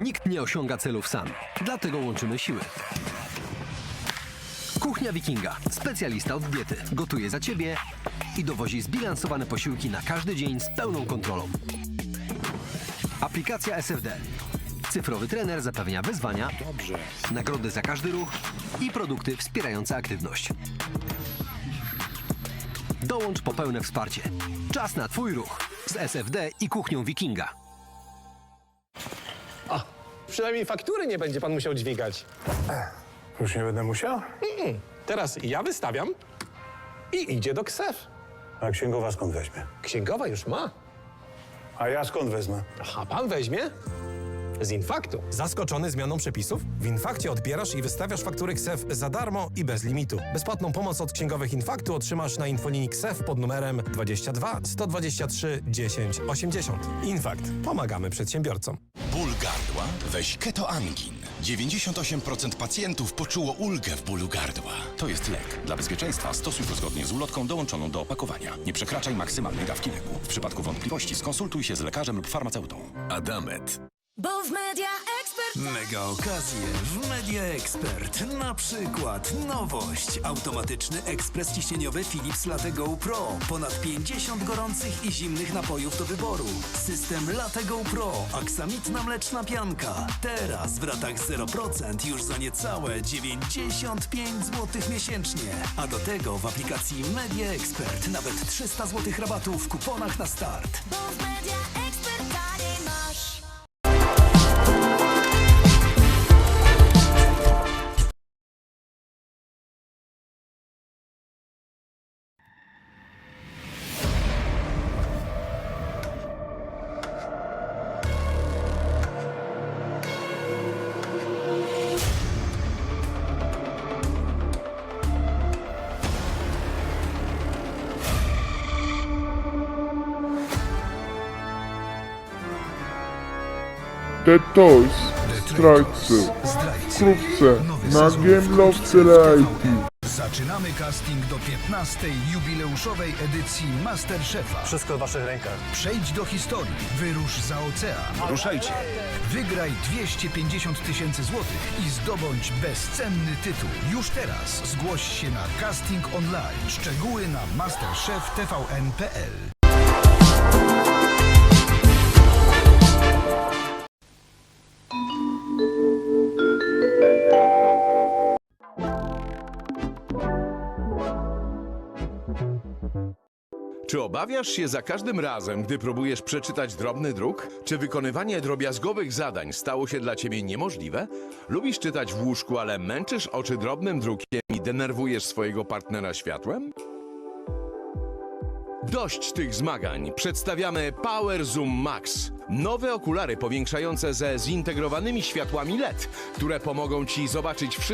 Nikt nie osiąga celów sam, dlatego łączymy siły. Kuchnia Wikinga. Specjalista od diety. Gotuje za ciebie i dowozi zbilansowane posiłki na każdy dzień z pełną kontrolą. Aplikacja SFD. Cyfrowy trener zapewnia wyzwania, nagrody za każdy ruch i produkty wspierające aktywność. Dołącz po pełne wsparcie. Czas na Twój ruch z SFD i Kuchnią Wikinga. Przynajmniej faktury nie będzie pan musiał dźwigać. Już nie będę musiał? Teraz ja wystawiam i idzie do KSEF. A księgowa skąd weźmie? Księgowa już ma. A ja skąd wezmę? A pan weźmie? Z infaktu. Zaskoczony zmianą przepisów? W Infakcie odbierasz i wystawiasz faktury KSEF za darmo i bez limitu. Bezpłatną pomoc od księgowych Infaktu otrzymasz na infolinii KSEF pod numerem 22 123 10 80. Infakt. Pomagamy przedsiębiorcom. Ból gardła? Weź ketoangin. 98% pacjentów poczuło ulgę w bólu gardła. To jest lek. Dla bezpieczeństwa stosuj go zgodnie z ulotką dołączoną do opakowania. Nie przekraczaj maksymalnej dawki leku. W przypadku wątpliwości skonsultuj się z lekarzem lub farmaceutą. Adamet. Bo w Media Expert Mega okazje w Media Expert. Na przykład nowość. Automatyczny ekspres ciśnieniowy Philips Latte Go Pro. Ponad 50 gorących i zimnych napojów do wyboru. System Latte Go Pro. Aksamitna mleczna pianka. Teraz w ratach 0% już za niecałe 95 zł miesięcznie. A do tego w aplikacji Media Expert nawet 300 zł rabatu w kuponach na start. Bo w Media Expert Toys, zdrajcy. Wkrótce na Game Love Variety. Zaczynamy casting do 15. jubileuszowej edycji Masterchefa. Wszystko w waszych rękach. Przejdź do historii, wyrusz za ocean. Ruszajcie. Wygraj 250 tysięcy złotych i zdobądź bezcenny tytuł. Już teraz zgłoś się na casting online. Szczegóły na masterchef.tvn.pl Czy obawiasz się za każdym razem, gdy próbujesz przeczytać drobny druk? Czy wykonywanie drobiazgowych zadań stało się dla ciebie niemożliwe? Lubisz czytać w łóżku, ale męczysz oczy drobnym drukiem i denerwujesz swojego partnera światłem? Dość tych zmagań. Przedstawiamy Power Zoom Max. Nowe okulary powiększające ze zintegrowanymi światłami LED, które pomogą ci zobaczyć wszystko.